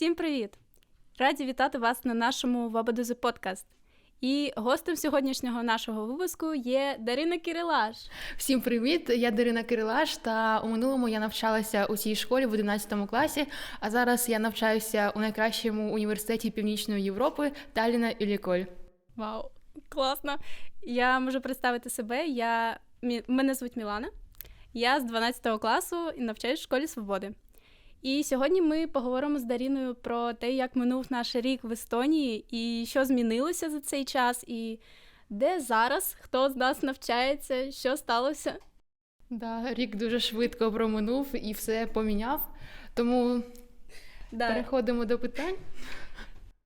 Всім привіт! Раді вітати вас на нашому Вабадузи подкаст. І гостем сьогоднішнього нашого випуску є Дарина Кирилаш. Всім привіт! Я Дарина Кирилаш, та у минулому я навчалася у цій школі в 11 класі. А зараз я навчаюся у найкращому університеті Північної Європи Таліна і Ліколь. Вау, класно! Я можу представити себе. Я мене звуть Мілана. Я з 12 класу і навчаюсь в школі свободи. І сьогодні ми поговоримо з Даріною про те, як минув наш рік в Естонії, і що змінилося за цей час, і де зараз хто з нас навчається, що сталося. Да, рік дуже швидко проминув і все поміняв. Тому Да. переходимо до питань.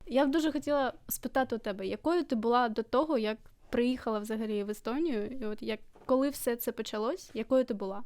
Я б дуже хотіла спитати у тебе, якою ти була до того, як приїхала взагалі в Естонію, і от як коли все це почалось, якою ти була?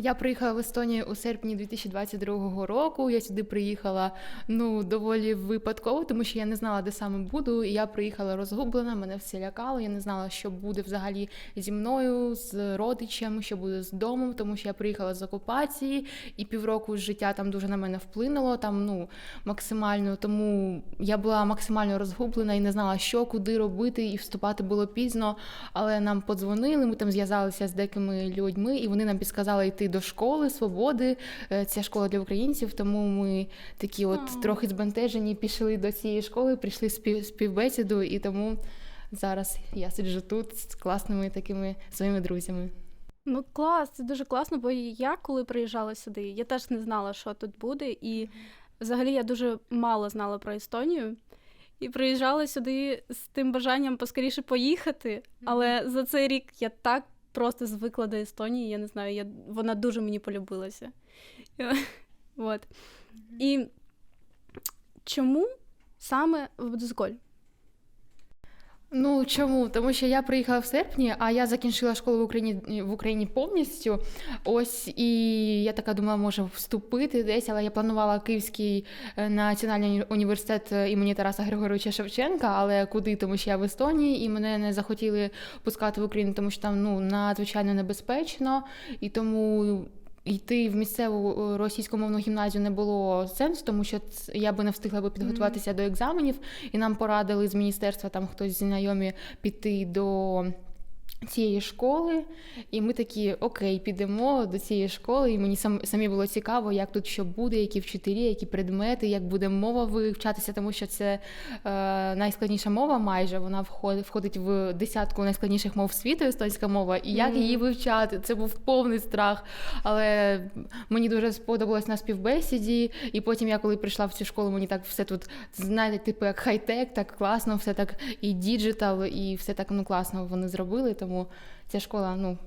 Я приїхала в Естонію у серпні 2022 року. Я сюди приїхала ну доволі випадково, тому що я не знала, де саме буду. І я приїхала розгублена, мене все лякало. Я не знала, що буде взагалі зі мною, з родичами, що буде з домом, тому що я приїхала з окупації, і півроку життя там дуже на мене вплинуло. Там ну максимально, тому я була максимально розгублена і не знала, що куди робити, і вступати було пізно. Але нам подзвонили, ми там зв'язалися з деякими людьми, і вони нам підсказали йти до школи свободи. Е, Це школа для українців, тому ми такі, от А. трохи збентежені, пішли до цієї школи, прийшли спів, співбесіду, і тому зараз я сиджу тут з класними такими своїми друзями. Ну клас, це дуже класно, бо я коли приїжджала сюди, я теж не знала, що тут буде, і взагалі я дуже мало знала про Естонію. І приїжджала сюди з тим бажанням поскоріше поїхати. Але за цей рік я так просто звикла до Естонії, я не знаю, я, вона дуже мені полюбилася. От. І чому саме в Будзголь? Ну чому? Тому що я приїхала в серпні, а я закінчила школу в Україні в Україні повністю. Ось і я така думала, може вступити десь, але я планувала Київський е, національний університет імені Тараса Григоровича Шевченка. Але куди? Тому що я в Естонії, і мене не захотіли пускати в Україну, тому що там ну надзвичайно небезпечно, і тому. Йти в місцеву е, російськомовну гімназію не було сенсу, тому що я би не встигла би підготуватися до екзаменів, і нам порадили з міністерства там хтось знайомі піти до цієї школи. І ми такі, окей, підемо до цієї школи. І мені сам самі було цікаво, як тут що буде, які вчителі, які предмети, як буде мова вивчатися, тому що це е, найскладніша мова майже. Вона входить, входить в десятку найскладніших мов світу, естонська мова. І як Мгм. її вивчати? Це був повний страх. Але мені дуже сподобалось на співбесіді. І потім я, коли прийшла в цю школу, мені так все тут, знаєте, типу як хай-тек, так класно, все так і діджитал, і все так ну класно вони зробили. Тому ця школа, ну.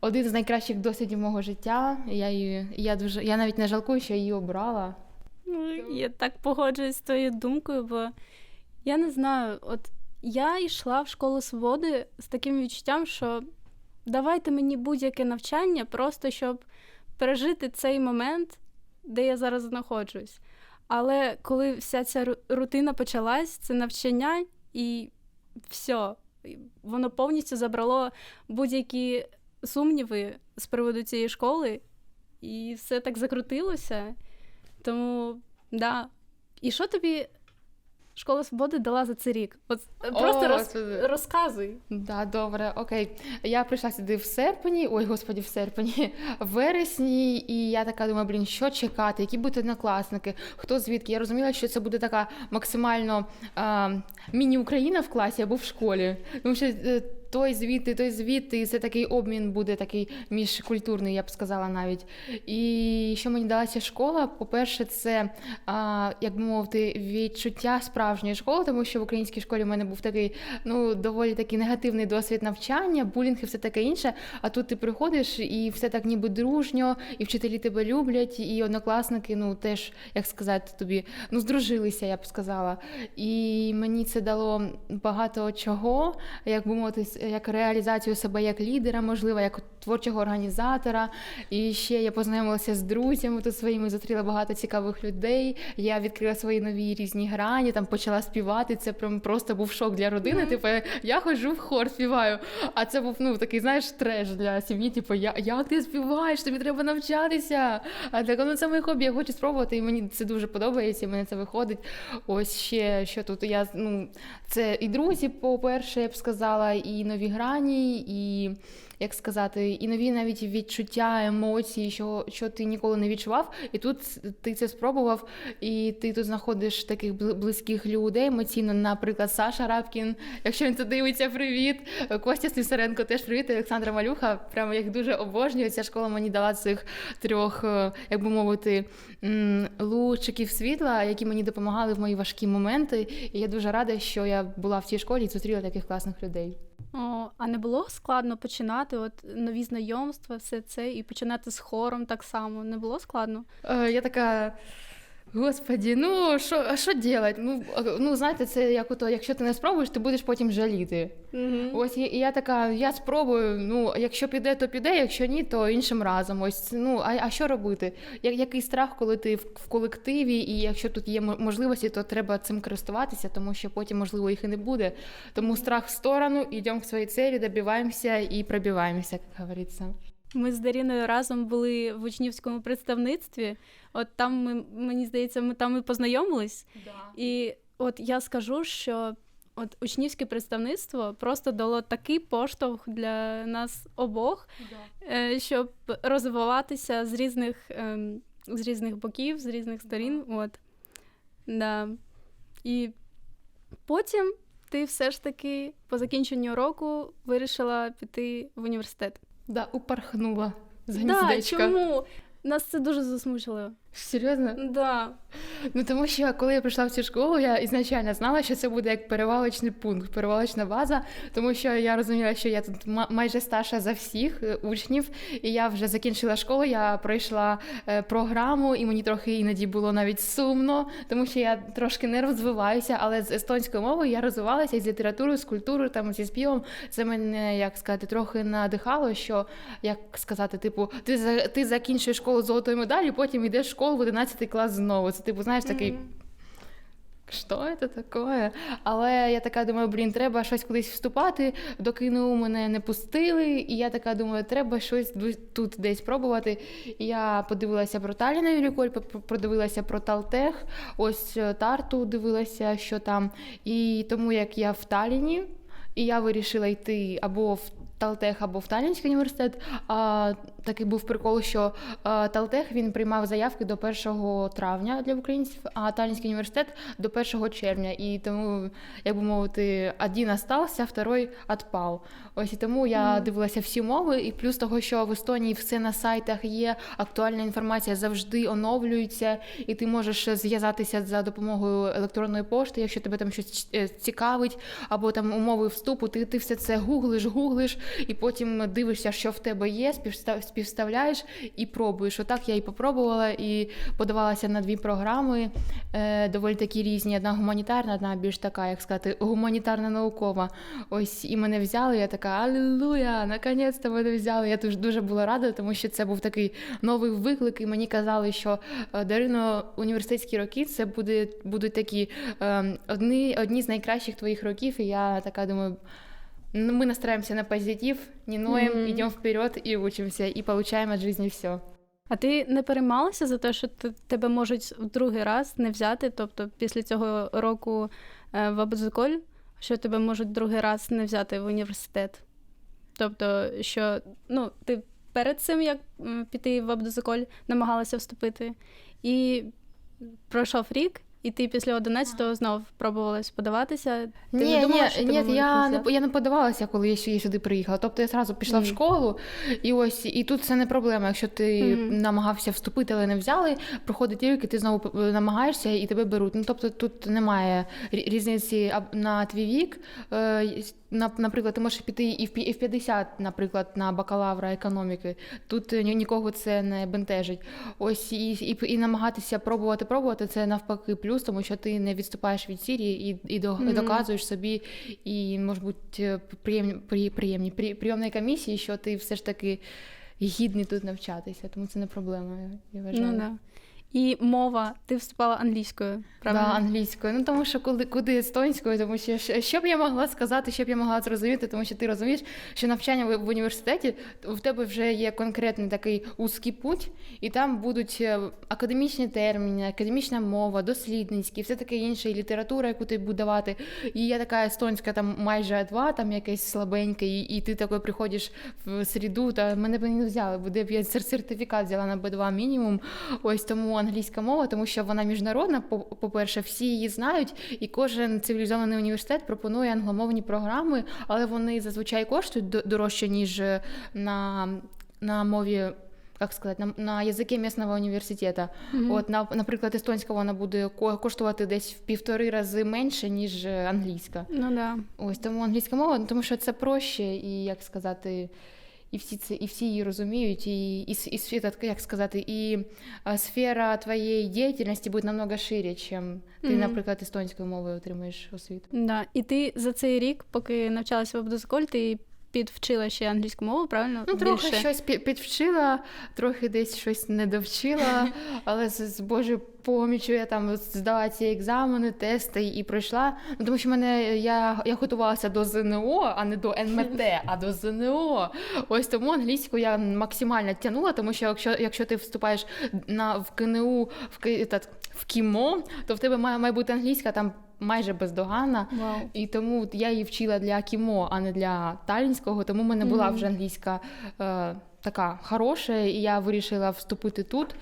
Один з найкращих досвідів мого життя. Я її, я дуже, я навіть не жалкую, що її обрала. Ну, я так погоджуюсь з твоєю думкою, бо я не знаю, от я йшла в школу свободи з таким відчуттям, що давайте мені будь-яке навчання, просто щоб пережити цей момент, де я зараз знаходжусь. Але коли вся ця рутина почалась, це навчання і все, воно повністю забрало будь-які сумніви з приводу цієї школи, і все так закрутилося. Тому, да. І що тобі школа свободи дала за цей рік? От е, просто О, роз... це- розказуй. Да, добре, окей. Я прийшла сюди в серпні, ой, господі, в серпні, в вересні, і я така думаю, блін, що чекати, які будуть однокласники, хто звідки. Я розуміла, що це буде така максимально а, міні-Україна в класі або в школі. Тому що е, той звідти, той звідти, і це такий обмін буде такий міжкультурний, я б сказала навіть. І що мені далася школа? По-перше, це, а, як би мовити, відчуття справжньої школи, тому що в українській школі в мене був такий ну, доволі такий негативний досвід навчання, булінг і все таке інше. А тут ти приходиш і все так ніби дружньо, і вчителі тебе люблять, і однокласники, ну теж, як сказати тобі, ну здружилися, я б сказала. І мені це дало багато чого, як би мовити, як реалізацію себе як лідера, можливо, як творчого організатора. І ще я познайомилася з друзями тут своїми, зустріла багато цікавих людей. Я відкрила свої нові різні грані, там почала співати. Це прям просто був шок для родини. Типу, я ходжу в хор, співаю. А це був ну такий, знаєш, треш для сім'ї. Типу, я, як ти співаєш? Тобі треба навчатися. А так ну це моє хобі, я хочу спробувати, і мені це дуже подобається. і Мене це виходить. Ось ще що тут. Я ну це і друзі, по-перше, я б сказала, і нові грані, і як сказати, і нові навіть відчуття, емоції, що, що ти ніколи не відчував. І тут ти це спробував, і ти тут знаходиш таких бли- близьких людей емоційно, наприклад, Саша Рабкін, якщо він це дивиться, привіт. Костя Слісаренко теж привіт, Олександра Малюха. Прямо їх дуже обожнюю. Ця школа мені дала цих трьох, е, як би мовити, лучиків світла, які мені допомагали в мої важкі моменти. І я дуже рада, що я була в цій школі і зустріла таких класних людей. О, а не було складно починати от нові знайомства, все це, і починати з хором так само. Не було складно? Е, я така. Господі, ну що, а що делать? Ну, ну знаєте, це як ото, якщо ти не спробуєш, ти будеш потім жаліти. Угу. Ось і, і я така, я спробую. Ну, якщо піде, то піде, якщо ні, то іншим разом. Ось ну а, а що робити? Я, який страх, коли ти в, в колективі, і якщо тут є мо- можливості, то треба цим користуватися, тому що потім, можливо, їх і не буде. Тому страх в сторону, йдемо к своїй цілі, добиваємося і пробиваємося, як говориться. Ми з Даріною разом були в учнівському представництві. От там ми, мені здається, ми там і познайомились. І от я скажу, що от учнівське представництво просто дало такий поштовх для нас обох, е, щоб розвиватися з різних, ем, з різних боків, з різних сторін. От. Да. І потім ти все ж таки по закінченню року вирішила піти в університет. Да, упорхнула з Да, чому? Нас це дуже засмучило. Серйозно? Да. Ну тому що коли я прийшла в цю школу, я ізначально знала, що це буде як перевалочний пункт, перевалочна база, тому що я розуміла, що я тут ма- майже старша за всіх е, учнів, і я вже закінчила школу, я пройшла е, програму, і мені трохи іноді було навіть сумно, тому що я трошки не розвиваюся, але з естонською мовою я розвивалася і з літературою, з культурою, там зі співом. Це мене як сказати, трохи надихало, що як сказати, типу, ти ти закінчуєш школу з золотою медаллю, потім йдеш в школу в 11 клас знову. Це типу, знаєш, такий. Що це таке? Але я така думаю, блін, треба щось кудись вступати. До КНУ мене не пустили, і я така думаю, треба щось тут десь пробувати. Я подивилася про Таліна Юріколь, продивилася про Талтех, ось е, Тарту дивилася, що там. І тому як я в Таліні, і я вирішила йти або в Талтех, або в Талінський університет. А, такий був прикол, що а, Талтех він приймав заявки до 1 травня для українців, а Талінський університет до 1 червня. І тому, як би мовити, один остався, второй відпав. Ось і тому я дивилася всі мови, і плюс того, що в Естонії все на сайтах є, актуальна інформація завжди оновлюється, і ти можеш зв'язатися за допомогою електронної пошти, якщо тебе там щось е, цікавить, або там умови вступу, ти, ти все це гуглиш, гуглиш, і потім дивишся, що в тебе є, співставляєш і пробуєш. Отак я і попробувала, і подавалася на дві програми, е, доволі такі різні. Одна гуманітарна, одна більш така, як сказати, гуманітарна наукова. Ось і мене взяли. Я така Алілуя! Наконець-то мене взяли. Я дуже дуже була рада, тому що це був такий новий виклик. І мені казали, що е, Дарино, університетські роки це буде, будуть такі е, одні, одні з найкращих твоїх років. І я така думаю. Мы настраиваемся на позитив, не ноем, Мгм. идем вперед и учимся, и получаем от жизни все. А ти не переймалася за те, що тебе можуть в другий раз не взяти, тобто після цього року е, в Абузиколь, що тебе можуть другий раз не взяти в університет? Тобто, що ну, ти перед цим, як піти в Абдузиколь, намагалася вступити, і пройшов рік, і ти після 11-го знов пробувалась подаватися. Ти Ні, не думала, ні, ні, я не я не подавалася, коли я, сю- сюди приїхала. Тобто я зразу пішла в школу, і ось і тут це не проблема. Якщо ти Мгм. намагався вступити, але не взяли, проходить рік, і ти знову намагаєшся і тебе беруть. Ну тобто тут немає різниці на твій вік. Е, наприклад, ти можеш піти і в пі- 50, наприклад, на бакалавра економіки. Тут е, ні- нікого це не бентежить. Ось і, і, і намагатися пробувати, пробувати це навпаки плюс, тому що ти не відступаєш від сірії і, і, Мгм. доказуєш собі, і може бути приємні, при- приємні при- прийомної комісії, що ти все ж таки гідний тут навчатися, тому це не проблема. Я вважаю. Ну, да. І мова, ти вступала англійською, правильно? Да, англійською. Ну тому що коли куди естонською, тому що що- б я могла сказати, що б я могла зрозуміти, тому що ти розумієш, що навчання в, в університеті в тебе вже є конкретний такий узкий путь, і там будуть е, академічні терміни, академічна мова, дослідницькі, все таке інше, і література, яку ти будеш давати. І я така естонська, там майже А2, там якесь слабеньке, і, і ти такий приходиш в середу, та мене б не взяли, буде б я сертифікат взяла на Б2 мінімум. Ось тому англійська мова, тому що вона міжнародна. по- По-перше, всі її знають, і кожен цивілізований університет пропонує англомовні програми, але вони зазвичай коштують дорожче, ніж е, на, на мові. Як сказати, на, на язикі місцевого університету. Мгм. От, на, наприклад, естонська вона буде ко- коштувати десь в півтори рази менше, ніж е, англійська. Ну да. Ось тому англійська мова, тому що це проще, і як сказати, і всі це, і всі її розуміють, і, і, і світа, як сказати, і а, сфера твоєї діяльності буде намного шире, чим ти, Мгм. наприклад, естонською мовою отримуєш освіту. Да. І ти за цей рік, поки навчалася в Абдусколь, ти підвчила ще англійську мову, правильно? Ну, трохи Більше. щось підвчила, трохи десь щось не довчила, але з, з Божою помічю я там здала ці екзамени, тести і пройшла. Ну, тому що мене я, я готувалася до ЗНО, а не до НМТ, а до ЗНО. Ось тому англійську я максимально тягнула, тому що якщо, якщо ти вступаєш на в КНУ, в, в КІМО, то в тебе має, має бути англійська там майже бездоганна. Вау. І тому я її вчила для кімо, а не для талінського. Тому в мене була вже англійська е, така хороша, і я вирішила вступити тут,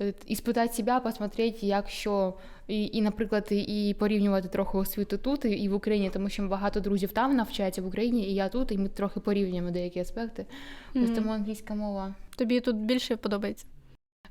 е, і спитати себе, посмотрети, як що. І, і, наприклад, і порівнювати трохи освіту тут і, і в Україні, тому що багато друзів там навчаються в Україні, і я тут, і ми трохи порівнюємо деякі аспекти. Ось тому англійська мова. Тобі тут більше подобається.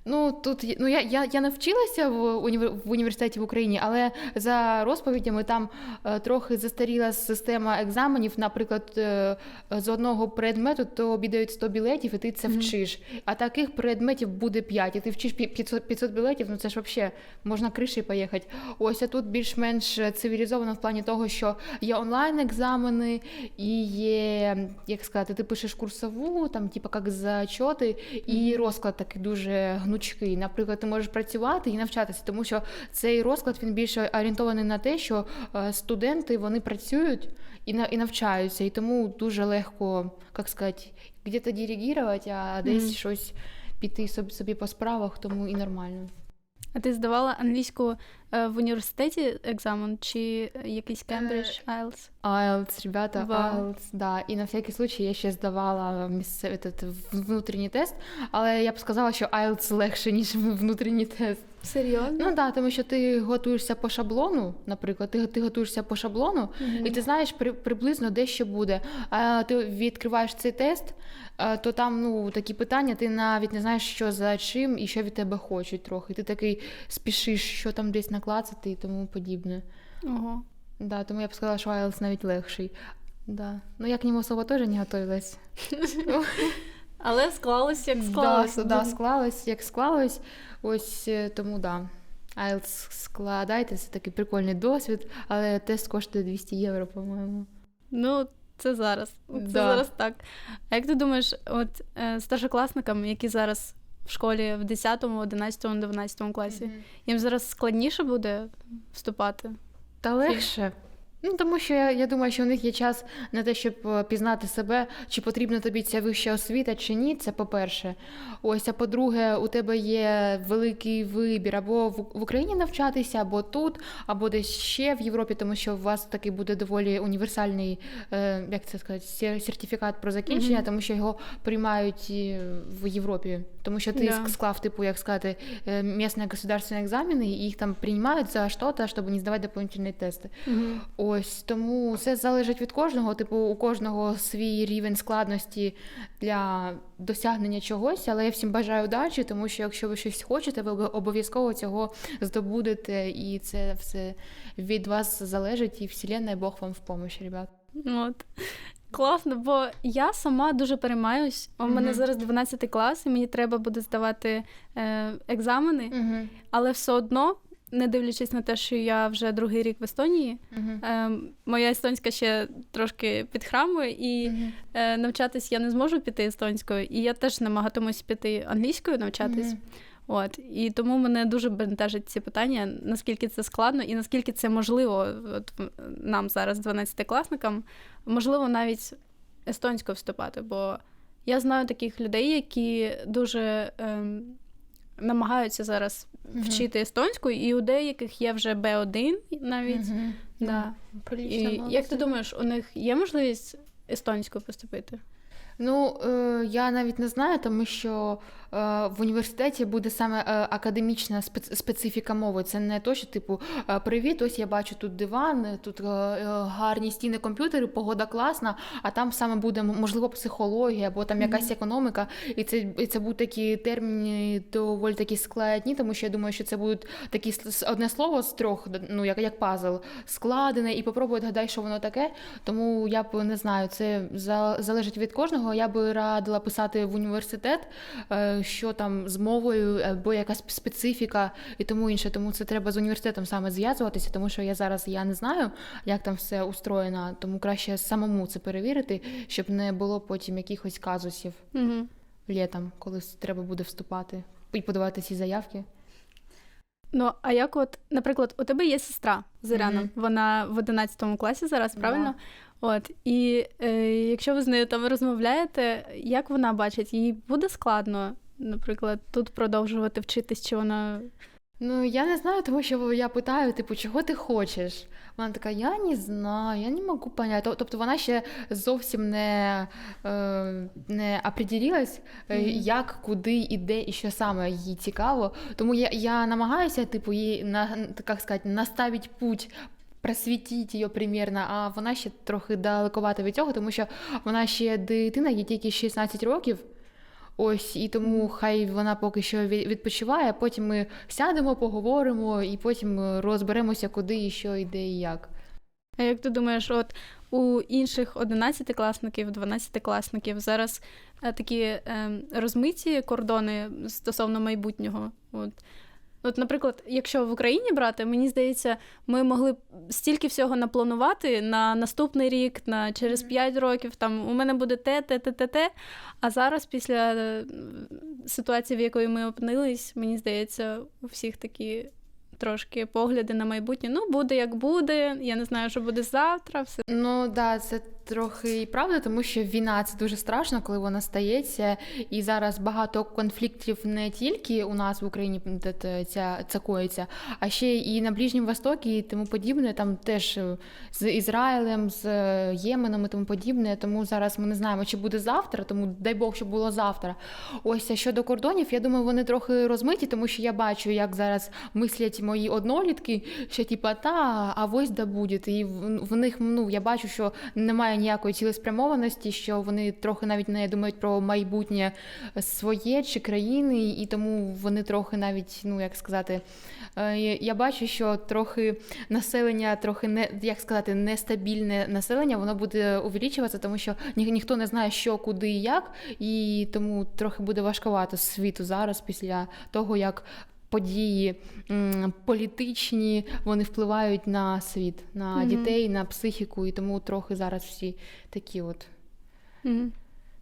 Ну тут ну я, я, я навчилася в, універ, в університеті в Україні, але за розповідями там е, трохи застаріла система екзаменів. Наприклад, е, з одного предмету тобі дають 100 білетів, і ти це Мгм. вчиш. А таких предметів буде 5, і ти вчиш 500, 500 білетів. Ну це ж взагалі можна кришею поїхати. Ось а тут більш-менш цивілізовано в плані того, що є онлайн екзамени, і є, як сказати, ти пишеш курсову, там, типу, як зачоти, і розклад такий дуже гнучкий. Наприклад, ти можеш працювати і навчатися, тому що цей розклад він більше орієнтований на те, що е, студенти вони працюють і на- і навчаються, і тому дуже легко, як сказати, где-то диригувати, а десь Мгм. щось піти собі, собі по справах, тому і нормально. А ти здавала англійську е, в університеті екзамен чи якийсь Кембридж, IELTS? IELTS, ребята, Вау. IELTS, да. І на всякий случай я ще здавала місцевий этот внутрішній тест, але я б сказала, що IELTS легше, ніж внутрішній тест. Серйозно? Ну так, да, тому що ти готуєшся по шаблону, наприклад, ти, ти готуєшся по шаблону, і ти знаєш при, приблизно де що буде. А ти відкриваєш цей тест, а, то там ну такі питання, ти навіть не знаєш, що за чим і що від тебе хочуть трохи. Ти такий спішиш, що там десь наклацати і тому подібне. Ого. Да, тому я б сказала, що IELTS навіть легший. Да. Ну, я к нему особо тоже не готовилась. Але склалось як склалось. с- да, склалось, як склалось. Ось е, тому да. IELTS складайте, це такий прикольний досвід, але тест коштує 200 євро, по-моєму. Ну, це зараз. Це Да. зараз так. А як ти думаєш, от е, старшокласникам, які зараз в школі в 10, 11, 12 класі, їм зараз складніше буде вступати? Та легше. Ну, тому що я, я думаю, що у них є час на те, щоб е, пізнати себе, чи потрібна тобі ця вища освіта, чи ні. Це по-перше. Ось, а по-друге, у тебе є великий вибір або в, в Україні навчатися, або тут, або десь ще в Європі, тому що у вас такий буде доволі універсальний, е, як це сказати, сер- сертифікат про закінчення, Мгм. тому що його приймають в Європі. Тому що ти Да. склав, типу, як сказати, е, місні государственні екзамени, і їх там приймають за що-то, щоб не здавати дополнительні тести. Ось тому все залежить від кожного. Типу, у кожного свій рівень складності для досягнення чогось, але я всім бажаю удачі, тому що якщо ви щось хочете, ви обов'язково цього здобудете, і це все від вас залежить, і вселенна, і Бог вам в помощь, ребят. От. Класно, бо я сама дуже переймаюсь. У мене зараз 12 клас, і мені треба буде здавати е, екзамени, Угу. але все одно, не дивлячись на те, що я вже другий рік в Естонії, Угу. е, моя естонська ще трошки підхрамує, і е, навчатись я не зможу піти естонською, і я теж намагатимусь піти англійською навчатись. От і тому мене дуже бентежать ці питання, наскільки це складно і наскільки це можливо от, нам зараз, 12-класникам, можливо навіть естонською вступати. Бо я знаю таких людей, які дуже ем, намагаються зараз Мгм. вчити естонську, і у деяких є вже Б1 навіть. Да. І як ти думаєш, у них є можливість естонською поступити? Ну, е, я навіть не знаю, тому що в університеті буде саме е, академічна спец- специфіка мови. Це не то, що типу е, привіт, ось я бачу тут диван, тут е, е, гарні стіни комп'ютери, погода класна, а там саме буде можливо психологія або там якась економіка. І це, і це будуть такі терміни доволі такі складні, тому що я думаю, що це будуть такі одне слово з трьох, ну як, як пазл, складене, і попробуй гадай, що воно таке. Тому я б не знаю, це залежить від кожного. Я би радила писати в університет, е, що там з мовою, або якась специфіка і тому інше. Тому це треба з університетом саме зв'язуватися, тому що я зараз я не знаю, як там все устроєно, тому краще самому це перевірити, щоб не було потім якихось казусів Угу. літом, коли треба буде вступати і подавати ці заявки. Ну, а як от, наприклад, у тебе є сестра Зоряна, Мгм. вона в 11 класі зараз, правильно? От, і е, якщо ви з нею там розмовляєте, як вона бачить, їй буде складно, наприклад, тут продовжувати вчитись, чи вона. Ну, я не знаю, тому що я питаю, типу, чого ти хочеш? Вона така, я не знаю, я не можу поняти. Тобто вона ще зовсім не, е, не определилась, Мгм. як, куди, і де, і що саме їй цікаво. Тому я, я намагаюся, типу, їй на, як сказати, наставити путь. Просвітіть її примірно, а вона ще трохи далековата від цього, тому що вона ще дитина, їй тільки 16 років. Ось і тому хай вона поки що відпочиває, відпочиває. Потім ми сядемо, поговоримо, і потім розберемося, куди і що, йде і як. А як ти думаєш, от у інших 11-класників, 12-класників зараз е, такі е, розмиті кордони стосовно майбутнього? От. От, наприклад, якщо в Україні брати, мені здається, ми могли б стільки всього напланувати на наступний рік, на через 5 років. Там у мене буде те, те, те, те, те. А зараз, після е, ситуації, в якої ми опинились, мені здається, у всіх такі трошки погляди на майбутнє. Ну, буде як буде. Я не знаю, що буде завтра. Все Ну да, це трохи і правда, тому що війна це дуже страшно, коли вона стається. І зараз багато конфліктів не тільки у нас в Україні де ця це коїться, а ще і на Ближньому Востокі і тому подібне. Там теж е, з Ізраїлем, з е, Єменом і тому подібне. Тому зараз ми не знаємо, чи буде завтра, тому дай Бог, щоб було завтра. Ось щодо кордонів, я думаю, вони трохи розмиті, тому що я бачу, як зараз мислять мої однолітки, що типа та, а ось да буде. І в, в них ну я бачу, що немає ніякої цілеспрямованості, що вони трохи навіть не думають про майбутнє своє чи країни, і тому вони трохи навіть, ну як сказати, е, я бачу, що трохи населення, трохи не як сказати, нестабільне населення, воно буде увеличуватися, тому що ні, ніхто не знає, що, куди і як, і тому трохи буде важкувато світу зараз після того, як. Події м, політичні вони впливають на світ, на Мгм. дітей, на психіку, і тому трохи зараз всі такі от Мгм.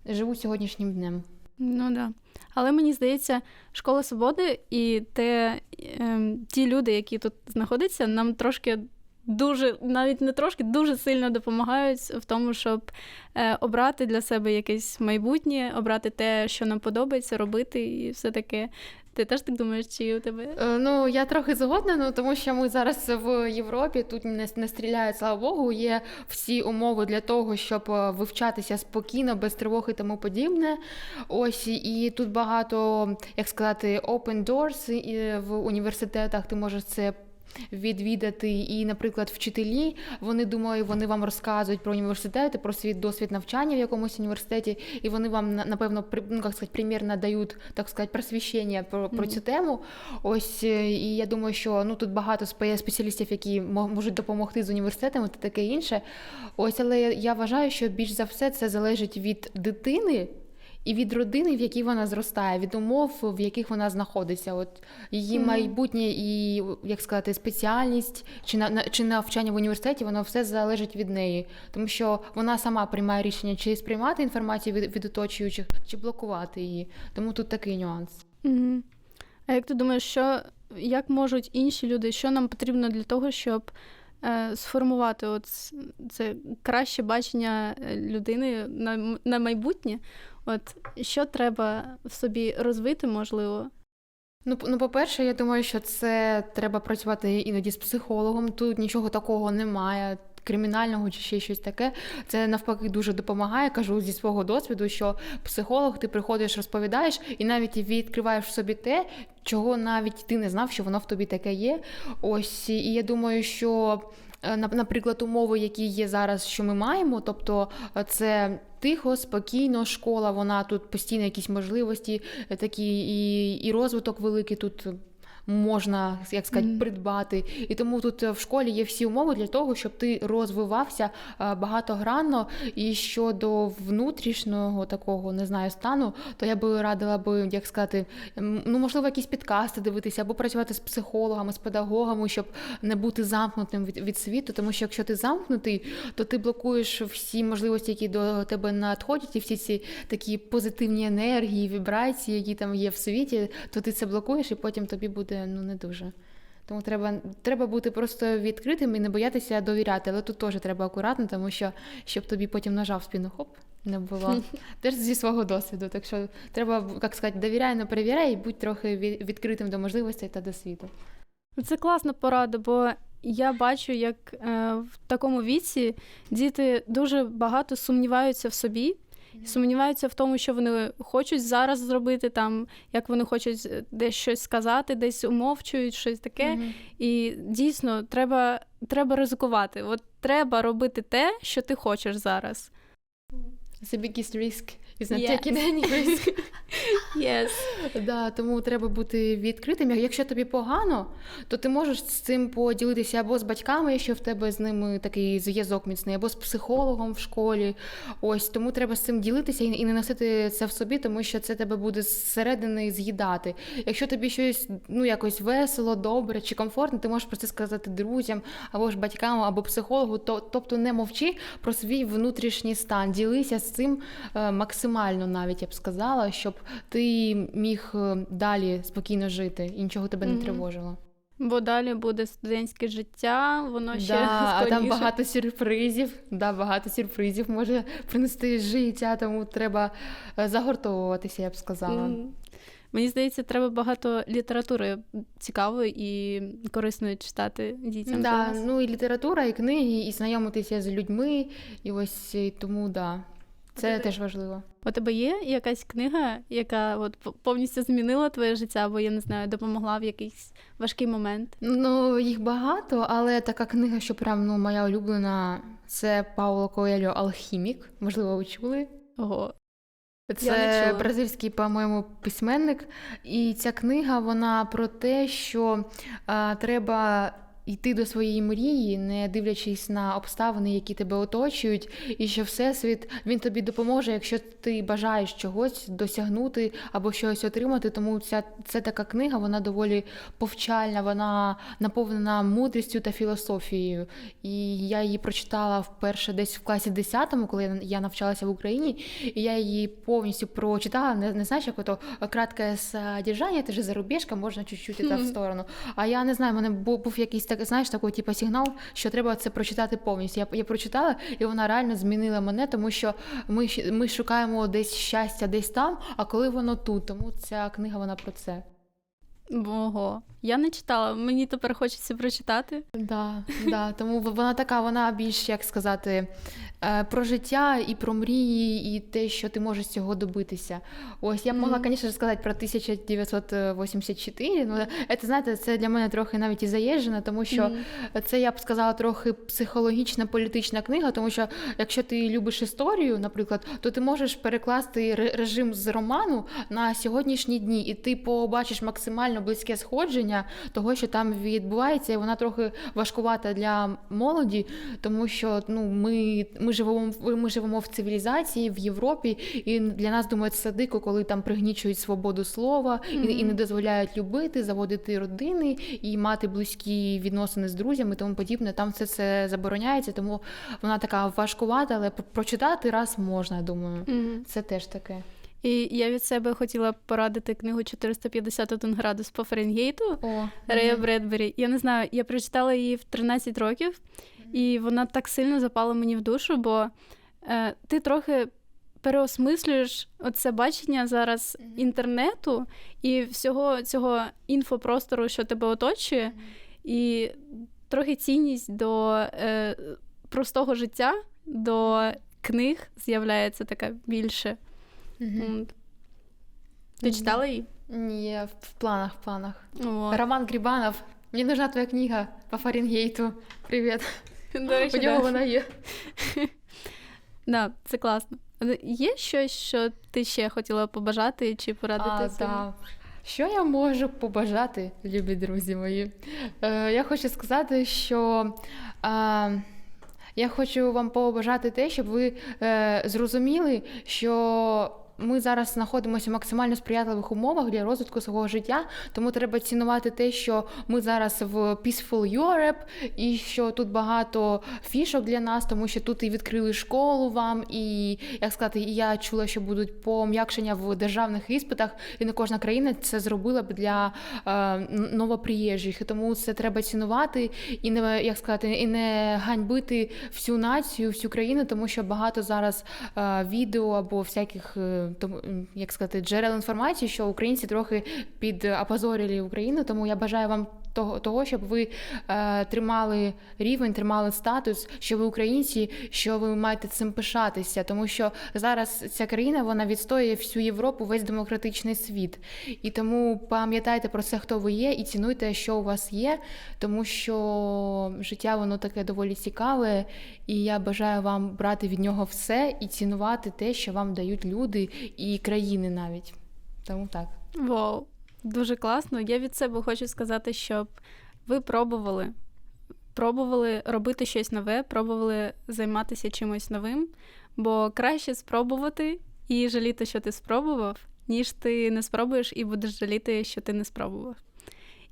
живуть сьогоднішнім днем. Ну да. Але мені здається, школа свободи і те, ем, ті люди, які тут знаходяться, нам трошки дуже, навіть не трошки, дуже сильно допомагають в тому, щоб е, обрати для себе якесь майбутнє, обрати те, що нам подобається, робити, і все таке. Ти теж так думаєш, чи у тебе? Е, Ну, я трохи згодна, ну тому що ми зараз в Європі тут не, не стріляють, слава Богу, є всі умови для того, щоб е, вивчатися спокійно, без тривог і тому подібне. Ось і тут багато, як сказати, open doors і в університетах. Ти можеш це відвідати. І, наприклад, вчителі, вони думаю, вони вам розказують про університети, про свій досвід навчання в якомусь університеті, і вони вам напевно при- ну, як сказати, примірно дають так сказати, просвіщення про, про цю тему. Ось е, і я думаю, що ну тут багато спе- спеціалістів, які мо- можуть допомогти з університетами та таке інше. Ось, але я вважаю, що більш за все це залежить від дитини. І від родини, в якій вона зростає, від умов, в яких вона знаходиться, от її Мгм. майбутнє і як сказати, спеціальність чи на, чи навчання в університеті, воно все залежить від неї, тому що вона сама приймає рішення, чи сприймати інформацію від, від оточуючих, чи блокувати її. Тому тут такий нюанс. Угу. А як ти думаєш, що як можуть інші люди, що нам потрібно для того, щоб е, сформувати от це краще бачення е, людини на, на майбутнє? От що треба в собі розвити, можливо? Ну, ну, по-перше, я думаю, що це треба працювати іноді з психологом. Тут нічого такого немає. Кримінального чи ще щось таке, це навпаки дуже допомагає. Кажу зі свого досвіду, що психолог ти приходиш, розповідаєш і навіть відкриваєш в собі те, чого навіть ти не знав, що воно в тобі таке є. Ось і я думаю, що наприклад, умови, які є зараз, що ми маємо, тобто е, це тихо, спокійно, школа, вона тут постійно якісь можливості, е, такі і, і розвиток великий тут. Можна, як сказати, Мгм. придбати. І тому тут е, в школі є всі умови для того, щоб ти розвивався е, багатогранно. І щодо внутрішнього такого, не знаю, стану, то я би радила би, як сказати, ну можливо, якісь підкасти дивитися, або працювати з психологами, з педагогами, щоб не бути замкнутим від, від світу. Тому що якщо ти замкнутий, то ти блокуєш всі можливості, які до тебе надходять, і всі ці такі позитивні енергії, вібрації, які там є в світі, то ти це блокуєш, і потім тобі буде ну не дуже. Тому треба, треба бути просто відкритим і не боятися довіряти. Але тут теж треба акуратно, тому що щоб тобі потім нажав спину, хоп, не було. Теж зі свого досвіду. Так що треба, як сказати, довіряй, не перевіряй, і будь трохи відкритим до можливостей та до світу. Це класна порада, бо я бачу, як е, в такому віці діти дуже багато сумніваються в собі, сумніваються в тому, що вони хочуть зараз зробити, там, як вони хочуть е, десь щось сказати, десь умовчують щось таке. Мгм. І дійсно треба, треба ризикувати. От треба робити те, що ти хочеш зараз. The biggest risk is not Yes. taking any risk. Yes. Да, тому треба бути відкритим. Якщо тобі погано, то ти можеш з цим поділитися або з батьками, якщо в тебе з ними такий зв'язок міцний, або з психологом в школі. Ось тому треба з цим ділитися і не носити це в собі, тому що це тебе буде зсередини з'їдати. Якщо тобі щось ну якось весело, добре чи комфортно, ти можеш про це сказати друзям або ж батькам, або психологу. То, тобто не мовчи про свій внутрішній стан. Ділися з цим е, максимально, навіть я б сказала, щоб ти міг е, далі спокійно жити і нічого тебе не тривожило. Бо далі буде студентське життя, воно ще Да, а там багато сюрпризів. Да, багато сюрпризів може принести життя, тому треба е, загортовуватися, я б сказала. Мені здається, треба багато літератури цікавої і корисної читати дітям. Да, зараз. ну і література, і книги, і знайомитися з людьми, і ось тому да. Це Тебе- теж важливо. У тебе є якась книга, яка от повністю змінила твоє життя, або я не знаю, допомогла в якийсь важкий момент? Ну, їх багато, але така книга, що прям ну, моя улюблена, це Пауло Коельо Алхімік. Можливо, ви чули. Ого. Це бразильський, по-моєму, письменник. І ця книга вона про те, що а, треба йти до своєї мрії, не дивлячись на обставини, які тебе оточують, і що всесвіт він тобі допоможе, якщо ти бажаєш чогось досягнути або щось отримати. Тому ця це така книга, вона доволі повчальна, вона наповнена мудрістю та філософією. І я її прочитала вперше десь в класі 10, коли я- навчалася в Україні, і я її повністю прочитала. Не, не знаєш, як ото кратке содержання, це ж зарубіжка, можна чуть-чуть і та в сторону. А я не знаю, в мене був, був якийсь так, знаєш, такий типу, сигнал, що треба це прочитати повністю. Я, я прочитала, і вона реально змінила мене, тому що ми, ми шукаємо десь щастя десь там, а коли воно тут. Тому ця книга вона про це. Ого. Я не читала, мені тепер хочеться прочитати. Да, да, тому вона така, вона більш, як сказати, е, про життя і про мрії, і те, що ти можеш цього добитися. Ось я б могла, звісно, сказати про 1984, ну це, знаєте, це для мене трохи навіть і заїжджено, тому що це я б сказала трохи психологічна політична книга, тому що якщо ти любиш історію, наприклад, то ти можеш перекласти режим з роману на сьогоднішні дні, і ти побачиш максимально близьке сходження того, що там відбувається, і вона трохи важкувата для молоді, тому що ну ми, ми живемо ми живемо в цивілізації в Європі, і для нас думаю, це дико, коли там пригнічують свободу слова і, і не дозволяють любити, заводити родини і мати близькі відносини з друзями, і тому подібне. Там все це забороняється, тому вона така важкувата, але прочитати раз можна, думаю. Мгм. Це теж таке. І я від себе хотіла порадити книгу 451 градус по Фаренгейту О, Рея Бредбері. Я не знаю, я прочитала її в 13 років, і вона так сильно запала мені в душу, бо е, ти трохи переосмислюєш оце бачення зараз Мгм. інтернету і всього цього інфопростору, що тебе оточує, і трохи цінність до е, простого життя, до книг з'являється така більше. Мгм. М. Читала її? Ні, в планах, в планах. О, Роман Грибанов. Мені нужна твоя книга по Фаренгейту. Речі, У нього да. вона є. Да, це класно. Є щось, що ти ще хотіла побажати чи порадити? А, цим? Що я можу побажати, любі друзі мої? Е, я хочу сказати, що е, я хочу вам побажати те, щоб ви е, зрозуміли, що ми зараз знаходимося в максимально сприятливих умовах для розвитку свого життя, тому треба цінувати те, що ми зараз в Peaceful Europe, і що тут багато фішок для нас, тому що тут і відкрили школу вам, і як сказати, і я чула, що будуть пом'якшення в державних іспитах, і не кожна країна це зробила б для е, новоприїжджих. І тому це треба цінувати і не як сказати, і не ганьбити всю націю, всю країну, тому що багато зараз е, відео або всяких е, тому, як сказати, джерел інформації, що українці трохи підапозорили Україну. Тому я бажаю вам того, того щоб ви е, тримали рівень, тримали статус, що ви українці, що ви маєте цим пишатися, тому що зараз ця країна вона відстоює всю Європу, весь демократичний світ. І тому пам'ятайте про це, хто ви є, і цінуйте, що у вас є, тому що життя воно таке доволі цікаве, і я бажаю вам брати від нього все і цінувати те, що вам дають люди і країни навіть. Тому так. Вау, дуже класно. Я від себе хочу сказати, щоб ви пробували. Пробували робити щось нове, пробували займатися чимось новим, бо краще спробувати і жаліти, що ти спробував, ніж ти не спробуєш і будеш жаліти, що ти не спробував.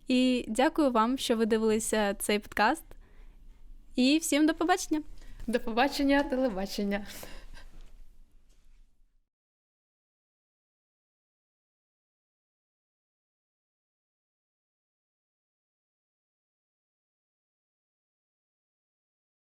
І дякую вам, що ви дивилися цей подкаст. І всім до побачення! До побачення, телебачення.